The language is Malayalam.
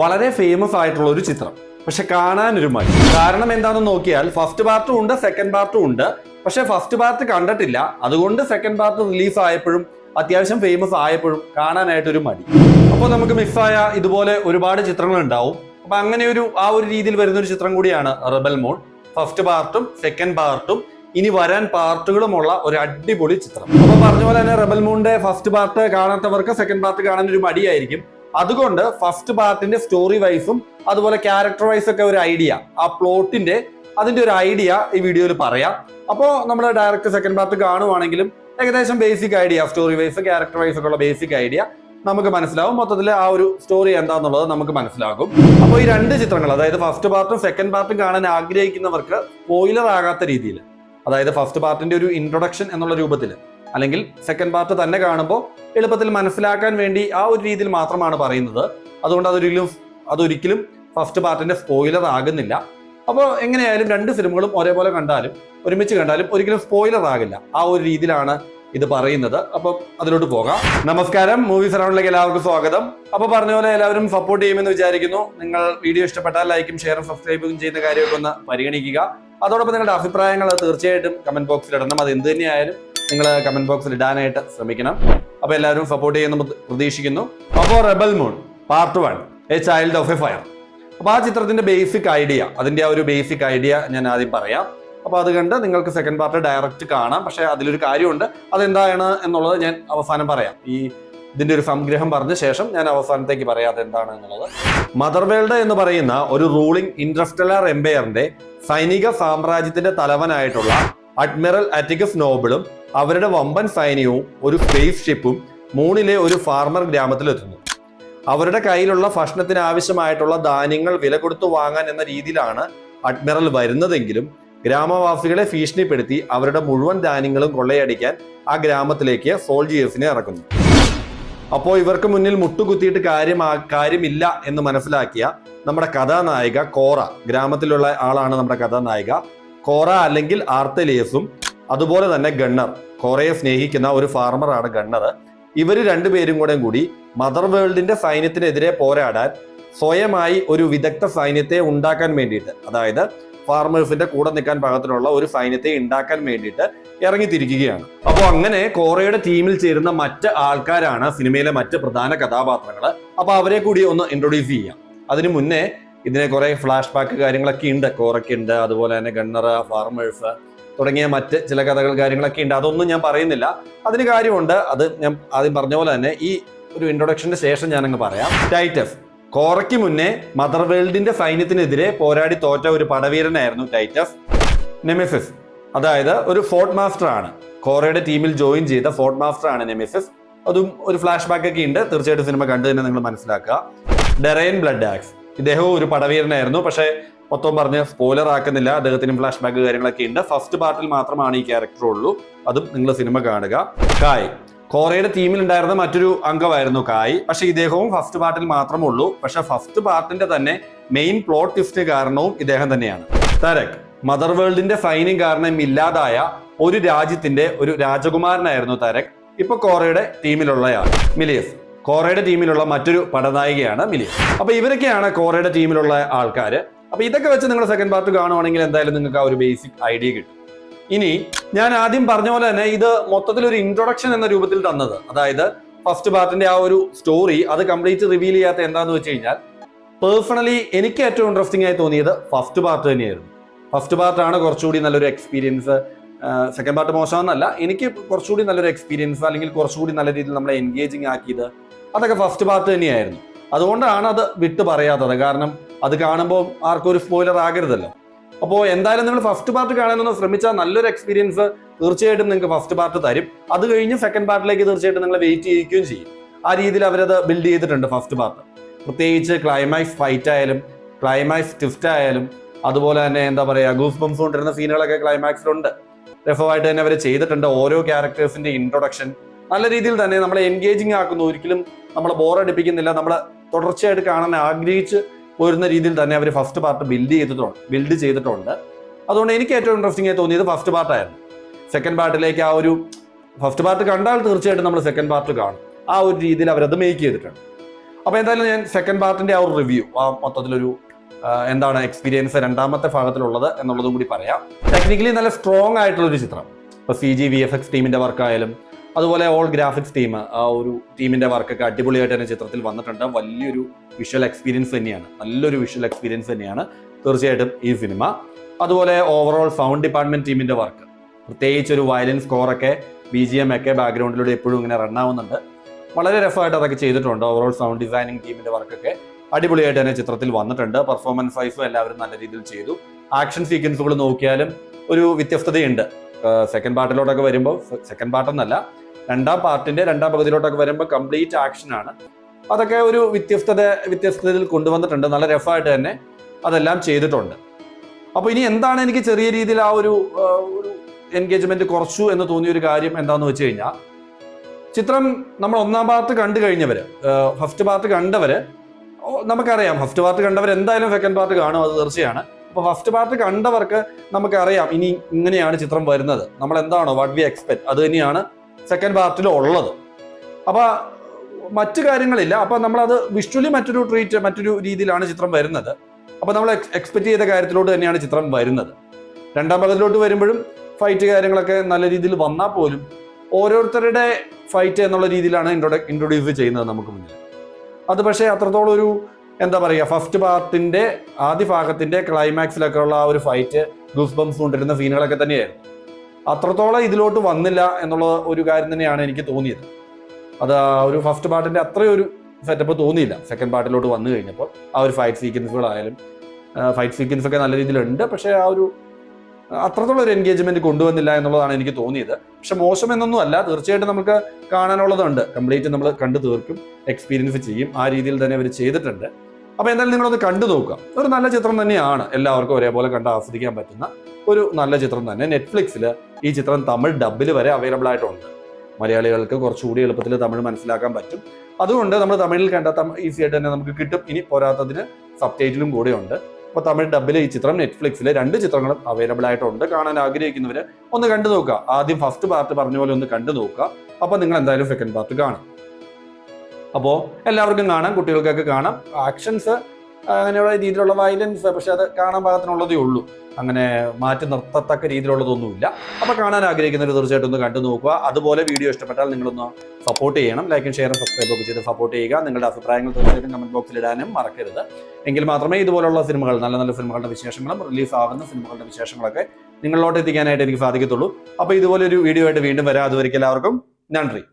വളരെ ഫേമസ് ആയിട്ടുള്ള ഒരു ചിത്രം. പക്ഷെ കാണാനൊരു മടി. കാരണം എന്താണെന്ന് നോക്കിയാൽ ഫസ്റ്റ് പാർട്ടും ഉണ്ട് സെക്കൻഡ് പാർട്ടും ഉണ്ട്. പക്ഷെ ഫസ്റ്റ് പാർട്ട് കണ്ടിട്ടില്ല. അതുകൊണ്ട് സെക്കൻഡ് പാർട്ട് റിലീസ് ആയപ്പോഴും അത്യാവശ്യം ഫേമസ് ആയപ്പോഴും കാണാനായിട്ടൊരു മടി. അപ്പോൾ നമുക്ക് മിസ്സായ ഇതുപോലെ ഒരുപാട് ചിത്രങ്ങൾ ഉണ്ടാവും അപ്പൊ അങ്ങനെ ഒരു ആ ഒരു രീതിയിൽ വരുന്ന ഒരു ചിത്രം കൂടിയാണ് റബൽ മോൺ ഫസ്റ്റ് പാർട്ടും സെക്കൻഡ് പാർട്ടും ഇനി വരാൻ പാർട്ടുകളുമുള്ള ഒരു അടിപൊളി ചിത്രം. അപ്പൊ പറഞ്ഞ പോലെ തന്നെ റബൽ മൂണിന്റെ ഫസ്റ്റ് പാർട്ട് കാണാത്തവർക്ക് സെക്കൻഡ് പാർട്ട് കാണാൻ ഒരു മടിയായിരിക്കും. അതുകൊണ്ട് ഫസ്റ്റ് പാർട്ടിന്റെ സ്റ്റോറി വൈസും അതുപോലെ ക്യാരക്ടർ വൈസ് ഒക്കെ ഒരു ഐഡിയ ആ പ്ലോട്ടിന്റെ അതിന്റെ ഒരു ഐഡിയ ഈ വീഡിയോയിൽ പറയാം. അപ്പോ നമ്മൾ ഡയറക്റ്റ് സെക്കൻഡ് പാർട്ട് കാണുവാണെങ്കിലും ഏകദേശം basic idea story wise character wise ഒക്കെ ഉള്ള ബേസിക് ഐഡിയ നമുക്ക് മനസ്സിലാവും. മൊത്തത്തിൽ ആ ഒരു സ്റ്റോറി എന്താന്നുള്ളത് നമുക്ക് മനസ്സിലാകും. അപ്പോൾ ഈ രണ്ട് ചിത്രങ്ങൾ അതായത് ഫസ്റ്റ് പാർട്ടും സെക്കൻഡ് പാർട്ടും കാണാൻ ആഗ്രഹിക്കുന്നവർക്ക് സ്പോയിലർ ആകാത്ത രീതിയിൽ അതായത് ഫസ്റ്റ് പാർട്ടിന്റെ ഒരു ഇൻട്രൊഡക്ഷൻ എന്നുള്ള രൂപത്തിൽ അല്ലെങ്കിൽ സെക്കൻഡ് പാർട്ട് തന്നെ കാണുമ്പോൾ എളുപ്പത്തിൽ മനസ്സിലാക്കാൻ വേണ്ടി ആ ഒരു രീതിയിൽ മാത്രമാണ് പറയുന്നത്. അതുകൊണ്ട് അതൊരിക്കലും അതൊരിക്കലും ഫസ്റ്റ് പാർട്ടിന്റെ സ്പോയിലർ ആകുന്നില്ല. അപ്പോൾ എങ്ങനെയായാലും രണ്ട് സിനിമകളും ഒരേപോലെ കണ്ടാലും ഒരുമിച്ച് കണ്ടാലും ഒരിക്കലും സ്പോയിലർ ആകില്ല. ആ ഒരു രീതിയിലാണ് ഇത് പറയുന്നത്. അപ്പം അതിലോട്ട് പോകാം. നമസ്കാരം. മൂവി സറൗണ്ടിലേക്ക് എല്ലാവർക്കും സ്വാഗതം. അപ്പൊ പറഞ്ഞ പോലെ എല്ലാവരും സപ്പോർട്ട് ചെയ്യുമെന്ന് വിചാരിക്കുന്നു. നിങ്ങൾ വീഡിയോ ഇഷ്ടപ്പെട്ടാൽ ലൈക്കും ഷെയറും സബ്സ്ക്രൈബും ചെയ്യുന്ന കാര്യമൊക്കെ ഒന്ന് പരിഗണിക്കുക. അതോടൊപ്പം നിങ്ങളുടെ അഭിപ്രായങ്ങൾ തീർച്ചയായിട്ടും കമന്റ് ബോക്സിൽ ഇടണം. അത് എന്ത് തന്നെയായാലും നിങ്ങൾ കമന്റ് ബോക്സിൽ ഇടാനായിട്ട് ശ്രമിക്കണം. അപ്പൊ എല്ലാവരും സപ്പോർട്ട് ചെയ്യുന്ന പ്രതീക്ഷിക്കുന്നു. അപ്പോൾ Rebel Moon part one a child of a fire അപ്പൊ ആ ചിത്രത്തിന്റെ ബേസിക് ഐഡിയ അതിന്റെ ആ ഒരു ബേസിക് ഐഡിയ ഞാൻ ആദ്യം പറയാം. അപ്പൊ അത് കണ്ട് നിങ്ങൾക്ക് സെക്കൻഡ് പാർട്ട് ഡയറക്റ്റ് കാണാം. പക്ഷെ അതിലൊരു കാര്യമുണ്ട്. അതെന്താണ് എന്നുള്ളത് ഞാൻ അവസാനം പറയാം. ഈ ഇതിന്റെ ഒരു സംഗ്രഹം പറഞ്ഞ ശേഷം ഞാൻ അവസാനത്തേക്ക് പറയാം അതെന്താണ് എന്നുള്ളത്. മദർ വേൾഡ് എന്ന് പറയുന്ന ഒരു റൂളിംഗ് ഇൻട്രസ്റ്റലാർ എംപയറിന്റെ സൈനിക സാമ്രാജ്യത്തിന്റെ തലവനായിട്ടുള്ള അഡ്മിറൽ അറ്റിക്കസ് നോബിളും അവരുടെ വമ്പൻ സൈന്യവും ഒരു സ്പേസ് ഷിപ്പും മൂണിലെ ഒരു ഫാർമർ ഗ്രാമത്തിലെത്തുന്നു. അവരുടെ കയ്യിലുള്ള ഭക്ഷണത്തിന് ആവശ്യമായിട്ടുള്ള ധാന്യങ്ങൾ വില കൊടുത്തു വാങ്ങാൻ എന്ന രീതിയിലാണ് അഡ്മിറൽ വരുന്നതെങ്കിലും ഗ്രാമവാസികളെ ഭീഷണിപ്പെടുത്തി അവരുടെ മുഴുവൻ ധാന്യങ്ങളും കൊള്ളയടിക്കാൻ ആ ഗ്രാമത്തിലേക്ക് സോൾജിയേഴ്സിനെ ഇറക്കുന്നു. അപ്പോൾ ഇവർക്ക് മുന്നിൽ മുട്ടുകുത്തിയിട്ട് കാര്യമാ കാര്യമില്ല എന്ന് മനസ്സിലാക്കിയ നമ്മുടെ കഥാനായിക കോറ ഗ്രാമത്തിലുള്ള ആളാണ് നമ്മുടെ കഥാനായിക. കോറ അല്ലെങ്കിൽ ആർത്തലിയസും അതുപോലെ തന്നെ ഗണ്ണർ. കോറയെ സ്നേഹിക്കുന്ന ഒരു ഫാർമറാണ് ഗണ്ണർ. ഇവർ രണ്ടുപേരും കൂടെ കൂടി മദർ വേൾഡിന്റെ സൈന്യത്തിനെതിരെ പോരാടാൻ സ്വയമായി ഒരു വിദഗ്ധ സൈന്യത്തെ ഉണ്ടാക്കാൻ വേണ്ടിയിട്ട് അതായത് ഫാർമേഴ്സിന്റെ കൂടെ നിൽക്കാൻ പാകത്തിനുള്ള ഒരു സൈന്യത്തെ ഉണ്ടാക്കാൻ വേണ്ടിയിട്ട് ഇറങ്ങിത്തിരിക്കുകയാണ്. അപ്പോൾ അങ്ങനെ കോറയുടെ ടീമിൽ ചേരുന്ന മറ്റ് ആൾക്കാരാണ് സിനിമയിലെ മറ്റ് പ്രധാന കഥാപാത്രങ്ങൾ അപ്പോൾ അവരെ കൂടി ഒന്ന് ഇൻട്രൊഡ്യൂസ് ചെയ്യാം. അതിനു മുന്നേ ഇതിനെ കുറെ ഫ്ലാഷ് ബാക്ക് കാര്യങ്ങളൊക്കെ ഉണ്ട്. കോറയ്ക്ക് ഉണ്ട് അതുപോലെ തന്നെ ഗണ്ണർ ഫാർമേഴ്സ് തുടങ്ങിയ മറ്റ് ചില കഥകൾ കാര്യങ്ങളൊക്കെ ഉണ്ട്. അതൊന്നും ഞാൻ പറയുന്നില്ല. അതിന് കാര്യമുണ്ട്. അത് ഞാൻ ആദ്യം പറഞ്ഞ പോലെ തന്നെ ഈ ഒരു ഇൻട്രൊഡക്ഷന്റെ ശേഷം ഞാനങ്ങ് പറയാം. ടൈറ്റസ് കോറയ്ക്ക് മുന്നേ മദർ വേൾഡിന്റെ സൈന്യത്തിനെതിരെ പോരാടി തോറ്റ ഒരു പടവീരനായിരുന്നു ടൈറ്റസ് നെമിസിസ് അതായത് ഒരു ഫോർട്ട് മാസ്റ്റർ ആണ്. കോറയുടെ ടീമിൽ ജോയിൻ ചെയ്ത ഫോർട്ട് മാസ്റ്റർ ആണ് നെമിസിസ് അതും ഒരു ഫ്ലാഷ് ബാക്ക് ഒക്കെ ഉണ്ട്. തീർച്ചയായിട്ടും സിനിമ കണ്ടു തന്നെ നിങ്ങൾ മനസ്സിലാക്കുക. ഡെറൈൻ ബ്ലഡ് ആക്സ് ഇദ്ദേഹവും ഒരു പടവീരനായിരുന്നു. പക്ഷേ മൊത്തം പറഞ്ഞ് സ്പോയിലർ ആക്കുന്നില്ല. അദ്ദേഹത്തിനും ഫ്ലാഷ് ബാക്ക് കാര്യങ്ങളൊക്കെ ഉണ്ട്. ഫസ്റ്റ് പാർട്ടിൽ മാത്രമാണ് ഈ ക്യാരക്ടർ ഉള്ളൂ. അതും നിങ്ങൾ സിനിമ കാണുക. കായ്. കോറയുടെ ടീമിൽ ഉണ്ടായിരുന്ന മറ്റൊരു അംഗമായിരുന്നു കായ്. പക്ഷെ ഇദ്ദേഹവും ഫസ്റ്റ് പാർട്ടിൽ മാത്രമേ ഉള്ളൂ. പക്ഷെ ഫസ്റ്റ് പാർട്ടിന്റെ തന്നെ മെയിൻ പ്ലോട്ട് ട്വിസ്റ്റ് കാരണവും ഇദ്ദേഹം തന്നെയാണ്. തരക്. മദർ വേൾഡിന്റെ സൈന്യം കാരണം ഇല്ലാതായ ഒരു രാജ്യത്തിന്റെ ഒരു രാജകുമാരനായിരുന്നു തരക്. ഇപ്പൊ കോറയുടെ ടീമിലുള്ളയാൾ മിലിയസ്. കോറയുടെ ടീമിലുള്ള മറ്റൊരു പടനായികയാണ് മിലിയസ്. അപ്പൊ ഇവരൊക്കെയാണ് കോറയുടെ ടീമിലുള്ള ആൾക്കാർ അപ്പൊ ഇതൊക്കെ വെച്ച് നിങ്ങൾ സെക്കൻഡ് പാർട്ട് കാണുവാണെങ്കിൽ എന്തായാലും നിങ്ങൾക്ക് ആ ഒരു ബേസിക് ഐഡിയ കിട്ടും. ഇനി ഞാൻ ആദ്യം പറഞ്ഞ പോലെ തന്നെ ഇത് മൊത്തത്തിൽ ഒരു ഇൻട്രൊഡക്ഷൻ എന്ന രൂപത്തിൽ തന്നത്. അതായത് ഫസ്റ്റ് പാർട്ടിന്റെ ആ ഒരു സ്റ്റോറി അത് കംപ്ലീറ്റ് റിവീൽ ചെയ്യാത്ത എന്താന്ന് വെച്ച് കഴിഞ്ഞാൽ പേഴ്സണലി എനിക്ക് ഏറ്റവും ഇൻട്രസ്റ്റിംഗ് ആയി തോന്നിയത് ഫസ്റ്റ് പാർട്ട് തന്നെയായിരുന്നു. ഫസ്റ്റ് പാർട്ടാണ് കുറച്ചുകൂടി നല്ലൊരു എക്സ്പീരിയൻസ് സെക്കൻഡ് പാർട്ട് മോശമെന്നല്ല എനിക്ക് കുറച്ചുകൂടി നല്ലൊരു എക്സ്പീരിയൻസ് അല്ലെങ്കിൽ കുറച്ചുകൂടി നല്ല രീതിയിൽ നമ്മളെ എൻഗേജിങ് ആക്കിയത് അതൊക്കെ ഫസ്റ്റ് പാർട്ട് തന്നെയായിരുന്നു. അതുകൊണ്ടാണ് അത് വിട്ടു പറയാത്തത്. കാരണം അത് കാണുമ്പോൾ ആർക്കും ഒരു സ്പോയിലർ ആകരുതല്ലോ. അപ്പോൾ എന്തായാലും നിങ്ങൾ ഫസ്റ്റ് പാർട്ട് കാണാനൊന്ന് ശ്രമിച്ചാൽ നല്ലൊരു എക്സ്പീരിയൻസ് തീർച്ചയായിട്ടും നിങ്ങൾക്ക് ഫസ്റ്റ് പാർട്ട് തരും. അത് കഴിഞ്ഞ് സെക്കൻഡ് പാർട്ടിലേക്ക് തീർച്ചയായിട്ടും നിങ്ങൾ വെയിറ്റ് ചെയ്യിക്കുകയും ചെയ്യും. ആ രീതിയിൽ അവരത് ബിൽഡ് ചെയ്തിട്ടുണ്ട് ഫസ്റ്റ് പാർട്ട് പ്രത്യേകിച്ച് ക്ലൈമാക്സ് ഫൈറ്റ് ആയാലും ക്ലൈമാക്സ് ട്വിസ്റ്റ് ആയാലും അതുപോലെ തന്നെ എന്താ പറയുക ഗൂസ് ബംസ് കൊണ്ടിരുന്ന സീനുകളൊക്കെ ക്ലൈമാക്സിലുണ്ട് രസമായിട്ട് തന്നെ അവർ ചെയ്തിട്ടുണ്ട് ഓരോ ക്യാരക്ടേഴ്സിന്റെ ഇൻട്രൊഡക്ഷൻ നല്ല രീതിയിൽ തന്നെ നമ്മളെ എൻഗേജിങ് ആക്കുന്നു. ഒരിക്കലും നമ്മളെ ബോറടിപ്പിക്കുന്നില്ല നമ്മൾ തുടർച്ചയായിട്ട് കാണാൻ ആഗ്രഹിച്ച് പോരുന്ന രീതിയിൽ തന്നെ അവർ ഫസ്റ്റ് പാർട്ട് ബിൽഡ് ചെയ്തിട്ടുണ്ട് ബിൽഡ് ചെയ്തിട്ടുണ്ട്. അതുകൊണ്ട് എനിക്ക് ഏറ്റവും ഇൻട്രസ്റ്റിംഗ് ആയി തോന്നിയത് ഫസ്റ്റ് പാർട്ടായിരുന്നു സെക്കൻഡ് പാർട്ടിലേക്ക് ആ ഒരു ഫസ്റ്റ് പാർട്ട് കണ്ടാൽ തീർച്ചയായിട്ടും നമ്മൾ സെക്കൻഡ് പാർട്ട് കാണും. ആ ഒരു രീതിയിൽ അവരത് മേക്ക് ചെയ്തിട്ടുണ്ട്. അപ്പോൾ എന്തായാലും ഞാൻ സെക്കൻഡ് പാർട്ടിന്റെ ആ ഒരു റിവ്യൂ ആ മൊത്തത്തിലൊരു എന്താണ് എക്സ്പീരിയൻസ് രണ്ടാമത്തെ ഭാഗത്തിലുള്ളത് എന്നുള്ളതും കൂടി പറയാം. ടെക്നിക്കലി നല്ല സ്ട്രോങ് ആയിട്ടുള്ള ഒരു ചിത്രം ഇപ്പോൾ C G V F X ടീമിന്റെ വർക്കായാലും അതുപോലെ ഓൾ ഗ്രാഫിക്സ് ടീം ആ ഒരു ടീമിന്റെ വർക്കൊക്കെ അടിപൊളിയായിട്ട് തന്നെ ചിത്രത്തിൽ വന്നിട്ടുണ്ട്. വലിയൊരു വിഷ്വൽ എക്സ്പീരിയൻസ് തന്നെയാണ്. നല്ലൊരു വിഷ്വൽ എക്സ്പീരിയൻസ് തന്നെയാണ് തീർച്ചയായിട്ടും ഈ സിനിമ അതുപോലെ ഓവറോൾ സൗണ്ട് ഡിപ്പാർട്ട്മെന്റ് ടീമിന്റെ വർക്ക് പ്രത്യേകിച്ച് ഒരു വയലിൻ സ്കോറൊക്കെ ബി ജി എം ഒക്കെ ബാക്ക്ഗ്രൗണ്ടിലൂടെ എപ്പോഴും ഇങ്ങനെ റൺ ആവുന്നുണ്ട്. വളരെ രസമായിട്ട് അതൊക്കെ ചെയ്തിട്ടുണ്ട്. ഓവറോൾ സൗണ്ട് ഡിസൈനിങ് ടീമിന്റെ വർക്കൊക്കെ അടിപൊളിയായിട്ട് തന്നെ ചിത്രത്തിൽ വന്നിട്ടുണ്ട്. പെർഫോമൻസ് വൈസും എല്ലാവരും നല്ല രീതിയിൽ ചെയ്തു. ആക്ഷൻ സീക്വൻസുകൾ നോക്കിയാലും ഒരു വ്യത്യസ്തതയുണ്ട്. സെക്കൻഡ് പാർട്ടിലോട്ടൊക്കെ വരുമ്പോൾ സെക്കൻഡ് പാർട്ടെന്നല്ല രണ്ടാം പാർട്ടിന്റെ രണ്ടാം പകുതിയിലോട്ടൊക്കെ വരുമ്പോൾ കംപ്ലീറ്റ് ആക്ഷനാണ് അതൊക്കെ ഒരു വ്യത്യസ്തത വ്യത്യസ്തതയിൽ കൊണ്ടുവന്നിട്ടുണ്ട്. നല്ല രഫായിട്ട് തന്നെ അതെല്ലാം ചെയ്തിട്ടുണ്ട്. അപ്പോൾ ഇനി എന്താണ് എനിക്ക് ചെറിയ രീതിയിൽ ആ ഒരു എൻഗേജ്മെന്റ് കുറച്ചു എന്ന് തോന്നിയ ഒരു കാര്യം എന്താണെന്ന് വെച്ച് കഴിഞ്ഞാൽ ചിത്രം നമ്മൾ ഒന്നാം പാർട്ട് കണ്ടു കഴിഞ്ഞവര് ഫസ്റ്റ് പാർട്ട് കണ്ടവര് നമുക്കറിയാം. ഫസ്റ്റ് പാർട്ട് കണ്ടവർ എന്തായാലും സെക്കൻഡ് പാർട്ട് കാണും അത് തീർച്ചയാണ്. അപ്പോൾ ഫസ്റ്റ് പാർട്ട് കണ്ടവർക്ക് നമുക്കറിയാം ഇനി ഇങ്ങനെയാണ് ചിത്രം വരുന്നത്. നമ്മൾ എന്താണോ വാട്ട് വി എക്സ്പെക്ട് അത് തന്നെയാണ് സെക്കൻഡ് പാർട്ടിൽ ഉള്ളത്. അപ്പോൾ മറ്റു കാര്യങ്ങളില്ല. അപ്പം നമ്മളത് വിഷ്വലി മറ്റൊരു ട്രീറ്റ് മറ്റൊരു രീതിയിലാണ് ചിത്രം വരുന്നത്. അപ്പോൾ നമ്മൾ എക്സ്പെക്ട് ചെയ്ത കാര്യത്തിലോട്ട് തന്നെയാണ് ചിത്രം വരുന്നത്. രണ്ടാം പകത്തിലോട്ട് വരുമ്പോഴും ഫൈറ്റ് കാര്യങ്ങളൊക്കെ നല്ല രീതിയിൽ വന്നാൽ പോലും ഓരോരുത്തരുടെ ഫൈറ്റ് എന്നുള്ള രീതിയിലാണ് ഇൻട്രൊഡ്യൂസ് ചെയ്യുന്നത് നമുക്ക് മുന്നിൽ. അത് പക്ഷേ അത്രത്തോളം ഒരു എന്താ പറയുക ഫസ്റ്റ് പാർട്ടിന്റെ ആദ്യ ഭാഗത്തിന്റെ ക്ലൈമാക്സിലൊക്കെ ഉള്ള ആ ഒരു ഫൈറ്റ് ഗൂസ് ബംസ് കൊണ്ടിരുന്ന സീനുകളൊക്കെ തന്നെയായിരുന്നു. അത്രത്തോളം ഇതിലോട്ട് വന്നില്ല എന്നുള്ള ഒരു കാര്യം തന്നെയാണ് എനിക്ക് തോന്നിയത്. അത് ഒരു ഫസ്റ്റ് പാർട്ടിന്റെ അത്രയും ഒരു സെറ്റപ്പ് തോന്നിയില്ല. സെക്കൻഡ് പാർട്ടിലോട്ട് വന്നു കഴിഞ്ഞപ്പോൾ ആ ഒരു ഫൈറ്റ് സീക്വൻസുകളായാലും ഫൈറ്റ് സീക്വൻസ് ഒക്കെ നല്ല രീതിയിലുണ്ട്. പക്ഷേ ആ ഒരു അത്രത്തോളം ഒരു എൻഗേജ്മെന്റ് കൊണ്ടുവന്നില്ല എന്നുള്ളതാണ് എനിക്ക് തോന്നിയത്. പക്ഷെ മോശം എന്നൊന്നും അല്ല. തീർച്ചയായിട്ടും നമുക്ക് കാണാനുള്ളതുണ്ട്. കംപ്ലീറ്റ് നമ്മൾ കണ്ടു തീർക്കും. എക്സ്പീരിയൻസ് ചെയ്യും. ആ രീതിയിൽ തന്നെ അവർ ചെയ്തിട്ടുണ്ട്. അപ്പൊ എന്തായാലും നിങ്ങളൊന്ന് കണ്ടു നോക്കുക. ഒരു നല്ല ചിത്രം തന്നെയാണ് എല്ലാവർക്കും ഒരേപോലെ കണ്ട് ആസ്വദിക്കാൻ പറ്റുന്ന ഒരു നല്ല ചിത്രം തന്നെ. നെറ്റ്ഫ്ലിക്സിൽ ഈ ചിത്രം തമിഴ് ഡബിൽ വരെ അവൈലബിൾ ആയിട്ടുണ്ട്. മലയാളികൾക്ക് കുറച്ചുകൂടി എളുപ്പത്തിൽ തമിഴ് മനസ്സിലാക്കാൻ പറ്റും. അതുകൊണ്ട് നമ്മൾ തമിഴിൽ കണ്ട ഈസി ആയിട്ട് തന്നെ നമുക്ക് കിട്ടും. ഇനി പോരാത്തതിന് സബ് ടൈറ്റിലും കൂടെ ഉണ്ട് അപ്പോൾ തമിഴ് ഡബിൽ ഈ ചിത്രം നെറ്റ്ഫ്ലിക്സിൽ രണ്ട് ചിത്രങ്ങളും അവൈലബിൾ ആയിട്ടുണ്ട്. കാണാൻ ആഗ്രഹിക്കുന്നവർ ഒന്ന് കണ്ടു നോക്കുക. ആദ്യം ഫസ്റ്റ് പാർട്ട് പറഞ്ഞ പോലെ ഒന്ന് കണ്ടു നോക്കുക. അപ്പോൾ നിങ്ങൾ എന്തായാലും സെക്കൻഡ് പാർട്ട് കാണും. അപ്പോൾ എല്ലാവർക്കും കാണാം കുട്ടികൾക്കൊക്കെ കാണാം. ആക്ഷൻസ് അങ്ങനെയുള്ള രീതിയിലുള്ള വയലൻസ് പക്ഷെ അത് കാണാൻ പാകത്തിനുള്ളതേ ഉള്ളൂ. അങ്ങനെ മാറ്റി നിർത്തത്തക്ക രീതിയിലുള്ളതൊന്നുമില്ല. അപ്പോൾ കാണാൻ ആഗ്രഹിക്കുന്നവർ തീർച്ചയായിട്ടും ഒന്ന് കണ്ടു നോക്കുക. അതുപോലെ വീഡിയോ ഇഷ്ടപ്പെട്ടാൽ നിങ്ങളൊന്ന് സപ്പോർട്ട് ചെയ്യണം. ലൈക്കും ഷെയറും സബ്സ്ക്രൈബ് ഒക്കെ ചെയ്ത് സപ്പോർട്ട് ചെയ്യുക. നിങ്ങളുടെ അഭിപ്രായങ്ങൾ തീർച്ചയായിട്ടും കമന്റ് ബോക്സിൽ ഇടാനും മറക്കരുത്. എങ്കിൽ മാത്രമേ ഇതുപോലുള്ള സിനിമകൾ നല്ല നല്ല സിനിമകളുടെ വിശേഷങ്ങളും റിലീസ് ആകുന്ന സിനിമകളുടെ വിശേഷങ്ങളൊക്കെ നിങ്ങളിലോട്ട് എത്തിക്കാനായിട്ട് എനിക്ക് സാധിക്കത്തുള്ളൂ. അപ്പോൾ ഇതുപോലെ ഒരു വീഡിയോ ആയിട്ട് വീണ്ടും വരാം. അതുവരെയ്ക്ക് എല്ലാവർക്കും നന്ദി.